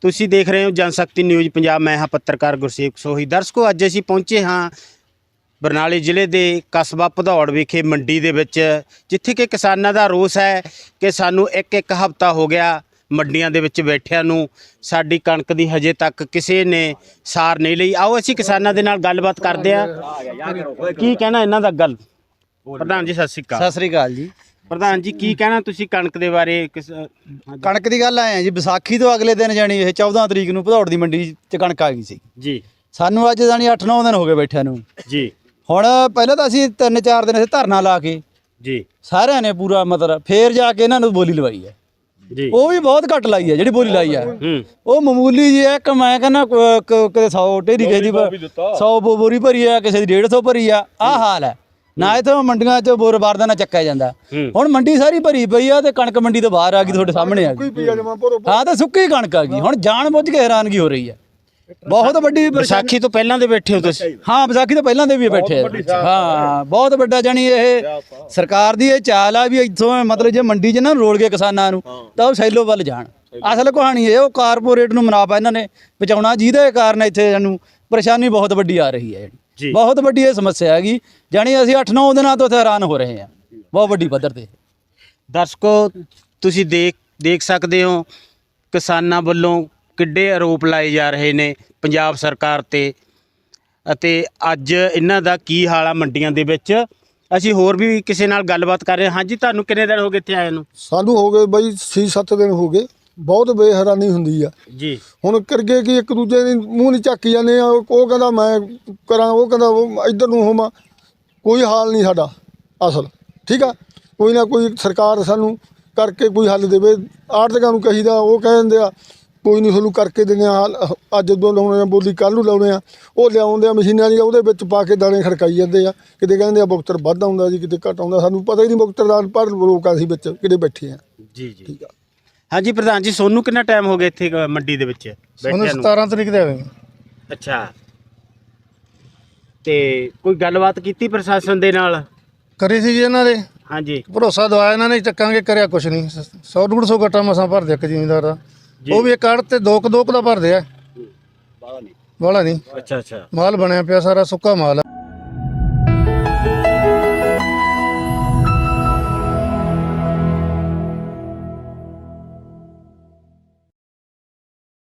ਤੁਸੀਂ ਦੇਖ ਰਹੇ ਹੋ ਜਨਸ਼ਕਤੀ ਨਿਊਜ਼ ਪੰਜਾਬ ਮੈਂ ਹਾਂ ਪੱਤਰਕਾਰ ਗੁਰਸੇਵਕ ਸੋਹੀ। ਦਰਸ਼ਕੋ ਅੱਜ ਅਸੀਂ ਪਹੁੰਚੇ ਹਾਂ ਬਰਨਾਲੇ ਜ਼ਿਲ੍ਹੇ ਦੇ ਕਸਬਾ ਭਦੌੜ ਵਿਖੇ ਮੰਡੀ ਦੇ ਵਿੱਚ ਜਿੱਥੇ ਕਿ ਕਿਸਾਨਾਂ ਦਾ ਰੋਸ ਹੈ ਕਿ ਸਾਨੂੰ ਇੱਕ ਇੱਕ ਹਫ਼ਤਾ ਹੋ ਗਿਆ ਮੰਡੀਆਂ ਦੇ ਵਿੱਚ ਬੈਠਿਆਂ ਨੂੰ ਸਾਡੀ ਕਣਕ ਦੀ ਹਜੇ ਤੱਕ ਕਿਸੇ ਨੇ ਸਾਰ ਨਹੀਂ ਲਈ। ਆਓ ਅਸੀਂ ਕਿਸਾਨਾਂ ਦੇ ਨਾਲ ਗੱਲਬਾਤ ਕਰਦੇ ਹਾਂ। ਕੀ ਕਹਿਣਾ ਇਹਨਾਂ ਦਾ ਗੱਲ? ਪ੍ਰਧਾਨ ਜੀ ਸਤਿ ਸ਼੍ਰੀ ਅਕਾਲ। ਸਤਿ ਸ੍ਰੀ ਅਕਾਲ ਜੀ। ਪ੍ਰਧਾਨ ਜੀ ਕੀ ਕਹਿਣਾ ਤੁਸੀਂ ਕਣਕ ਦੇ ਬਾਰੇ? ਕਿਸ ਹਾਂਜੀ। ਕਣਕ ਦੀ ਗੱਲ ਆਏ ਆ ਜੀ ਵਿਸਾਖੀ ਤੋਂ ਅਗਲੇ ਦਿਨ ਜਾਣੀ ਇਹ 14 ਤਰੀਕ ਨੂੰ ਭਦੌੜ ਦੀ ਮੰਡੀ 'ਚ ਕਣਕ ਆ ਗਈ ਸੀ। ਜੀ। ਸਾਨੂੰ ਅੱਜ ਜਾਣੀ 8-9 ਦਿਨ ਹੋ ਗਏ ਬੈਠਿਆਂ ਨੂੰ। ਜੀ। ਹੁਣ ਪਹਿਲਾਂ ਤਾਂ ਅਸੀਂ 3-4 ਦਿਨ ਇੱਥੇ ਧਰਨਾ ਲਾ ਕੇ ਜੀ। ਸਾਰਿਆਂ ਨੇ ਪੂਰਾ ਮਤਲਬ ਫੇਰ ਜਾ ਕੇ ਇਹਨਾਂ ਨੂੰ ਬੋਲੀ ਲਵਾਈ ਹੈ। ਜੀ। ਉਹ ਵੀ ਬਹੁਤ ਘੱਟ ਲਾਈ ਹੈ ਜਿਹੜੀ ਬੋਲੀ ਲਾਈ ਹੈ। ਹੂੰ। ਉਹ ਮਾਮੂਲੀ ਜੀ ਹੈ ਕਿ ਮੈਂ ਕਹਿੰਦਾ ਕਿਤੇ 100 ਢੇਰੀ ਕਿਸੇ ਦੀ 100 ਬੋਰੀ ਭਰੀ ਆ ਕਿਸੇ ਦੀ 150 ਭਰੀ ਆ। ਆਹ ਹਾਲ ਹੈ। ਨਾ ਇਥੋਂ ਮੰਡੀਆਂ 'ਚ ਬੋਰ ਬਾਰਦਾਨਾ ਚੱਕਿਆ ਜਾਂਦਾ। ਹੁਣ ਮੰਡੀ ਸਾਰੀ ਭਰੀ ਪਈ ਆ ਤੇ ਕਣਕ ਮੰਡੀ ਤੋਂ ਬਾਹਰ ਆ ਗਈ ਤੁਹਾਡੇ ਸਾਹਮਣੇ ਆ ਗਈ। ਹਾਂ ਤਾਂ ਸੁੱਕੀ ਕਣਕ ਆ ਗਈ। ਹੁਣ ਜਾਣ ਬੁੱਝ ਕੇ ਹੈਰਾਨਗੀ ਹੋ ਰਹੀ ਹੈ ਬਹੁਤ ਵੱਡੀ ਵਿਸਾਖੀ ਤੋਂ ਪਹਿਲਾਂ ਦੇ ਬੈਠੇ ਹੋ ਤੁਸੀਂ। ਹਾਂ ਵਿਸਾਖੀ ਤੋਂ ਪਹਿਲਾਂ ਦੇ ਵੀ ਬੈਠੇ ਆ। ਹਾਂ ਬਹੁਤ ਵੱਡਾ ਜਾਣੀ ਇਹ ਸਰਕਾਰ ਦੀ ਇਹ ਚਾਲ ਆ ਵੀ ਇੱਥੋਂ ਮਤਲਬ ਜੇ ਮੰਡੀ 'ਚ ਨਾ ਰੋਲ ਗਏ ਕਿਸਾਨਾਂ ਨੂੰ ਤਾਂ ਉਹ ਸੈਲੋ ਵੱਲ ਜਾਣ। ਅਸਲ ਕਹਾਣੀ ਇਹ ਉਹ ਕਾਰਪੋਰੇਟ ਨੂੰ ਮੁਨਾਫਾ ਇਹਨਾਂ ਨੇ ਪਹੁੰਚਾਉਣਾ ਜਿਹਦੇ ਕਾਰਨ ਇੱਥੇ ਸਾਨੂੰ ਪਰੇਸ਼ਾਨੀ ਬਹੁਤ ਵੱਡੀ ਆ ਰਹੀ ਹੈ। ਜੀ। ਬਹੁਤ ਵੱਡੀ ਇਹ ਸਮੱਸਿਆ ਹੈਗੀ ਜਾਣੀ ਅਸੀਂ 8-9 ਦਿਨਾਂ ਤੋਂ ਇੱਥੇ ਹੈਰਾਨ ਹੋ ਰਹੇ ਹਾਂ। ਬਹੁਤ ਵੱਡੀ ਪੱਧਰ ਤੇ। ਦਰਸ਼ਕੋ ਤੁਸੀਂ ਦੇਖ ਦੇਖ ਸਕਦੇ ਹੋ ਕਿਸਾਨਾਂ ਵੱਲੋਂ ਕਿੱਡੇ ਆਰੋਪ ਲਾਏ ਜਾ ਰਹੇ ਨੇ ਪੰਜਾਬ ਸਰਕਾਰ ਤੇ। ਅਤੇ ਅੱਜ ਇਹਨਾਂ ਦਾ ਕੀ ਹਾਲ ਆ ਮੰਡੀਆਂ ਦੇ ਵਿੱਚ? ਅਸੀਂ ਹੋਰ ਵੀ ਕਿਸੇ ਨਾਲ ਗੱਲਬਾਤ ਕਰ ਰਹੇ ਹਾਂ। ਹਾਂਜੀ ਤੁਹਾਨੂੰ ਕਿੰਨੇ ਦਿਨ ਹੋ ਗਏ ਇੱਥੇ ਆਏ ਨੂੰ? ਸਾਨੂੰ ਹੋ ਗਏ ਬਈ 6-7 ਦਿਨ ਹੋ ਗਏ। ਬਹੁਤ ਬੇਹਰਾਨੀ ਹੁੰਦੀ ਆ। ਜੀ। ਹੁਣ ਕਰਗੇ ਕਿ ਇੱਕ ਦੂਜੇ ਦੇ ਮੂੰਹ ਨਹੀਂ ਚੱਕੀ ਜਾਂਦੇ ਆ ਉਹ ਕਹਿੰਦਾ ਮੈਂ ਕਰਾਂ ਉਹ ਕਹਿੰਦਾ ਉਹ ਇੱਧਰ ਨੂੰ ਹੋਵਾਂ। ਕੋਈ ਹਾਲ ਨਹੀਂ ਸਾਡਾ ਅਸਲ ਠੀਕ ਆ? ਕੋਈ ਨਾ ਕੋਈ ਸਰਕਾਰ ਸਾਨੂੰ ਕਰਕੇ ਕੋਈ ਹੱਲ ਦੇਵੇ। ਆੜਤਕਾਂ ਨੂੰ ਕਹੀਦਾ ਉਹ ਕਹਿ ਦਿੰਦੇ ਆ ਕੋਈ ਨਹੀਂ ਤੁਹਾਨੂੰ ਕਰਕੇ ਦਿੰਦੇ ਆ ਅੱਜ ਜਦੋਂ ਲਾਉਣੇ ਆ ਬੋਲੀ ਕੱਲ ਨੂੰ ਲਾਉਣੇ ਆ। ਉਹ ਲਿਆਉਂਦੇ ਆ ਮਸ਼ੀਨਾਂ ਦੀ ਉਹਦੇ ਵਿੱਚ ਪਾ ਕੇ ਦਾਣੇ ਖੜਕਾਈ ਜਾਂਦੇ ਆ। ਕਿਤੇ ਕਹਿੰਦੇ ਆ ਬੁਕਤਰ ਵੱਧ ਆਉਂਦਾ ਜੀ ਕਿਤੇ ਘੱਟ ਆਉਂਦਾ। ਸਾਨੂੰ ਪਤਾ ਹੀ ਨਹੀਂ ਬੁਕਤਰ ਦਾ ਪਰ ਲੋਕ ਅਸੀਂ ਵਿੱਚ ਕਿਤੇ ਬੈਠੇ ਆ। ਜੀ ਜੀ। ਠੀਕ ਆ। ਹਾਂਜੀ ਪ੍ਰਧਾਨ ਜੀ ਸੋਨੂੰ ਕਿੰਨਾ ਟਾਈਮ ਹੋ ਗਿਆ ਇੱਥੇ ਅ, ਮੰਡੀ ਦੇ ਵਿੱਚ ਉਹਨੂੰ ਬੈਠਿਆਂ ਨੂੰ? 17 ਤਰੀਕ ਦੇ ਆਵੇ ਅੱਛਾ। ਤੇ ਕੋਈ ਗੱਲਬਾਤ ਕੀਤੀ ਪ੍ਰਸ਼ਾਸਨ ਦੇ ਨਾਲ? ਕਰੀ ਸੀ ਜੀ ਇਹਨਾਂ ਦੇ। ਹਾਂਜੀ। ਭਰੋਸਾ ਦਵਾਇਆ ਇਹਨਾਂ ਨੇ ਚੱਕਾਂਗੇ ਕਰਿਆ ਕੁਛ ਨਹੀਂ। 100 150 ਗੱਟਾ ਮਸਾਂ ਭਰਦੇ ਇੱਕ ਜ਼ਿਮੀਂਦਾਰ ਦਾ। ਜੀ। ਉਹ ਵੀ ਇੱਕ ਅੜ ਤੇ ਦੋ ਕੁ ਦੋ ਕੁ ਦਾ ਭਰਦੇ ਆ। ਬਾਲਾ ਨਹੀਂ। ਅੱਛਾ ਅੱਛਾ। ਮਾਲ ਬਣਿਆ ਪਿਆ ਸਾਰਾ ਸੁੱਕਾ ਮਾਲ ਆ।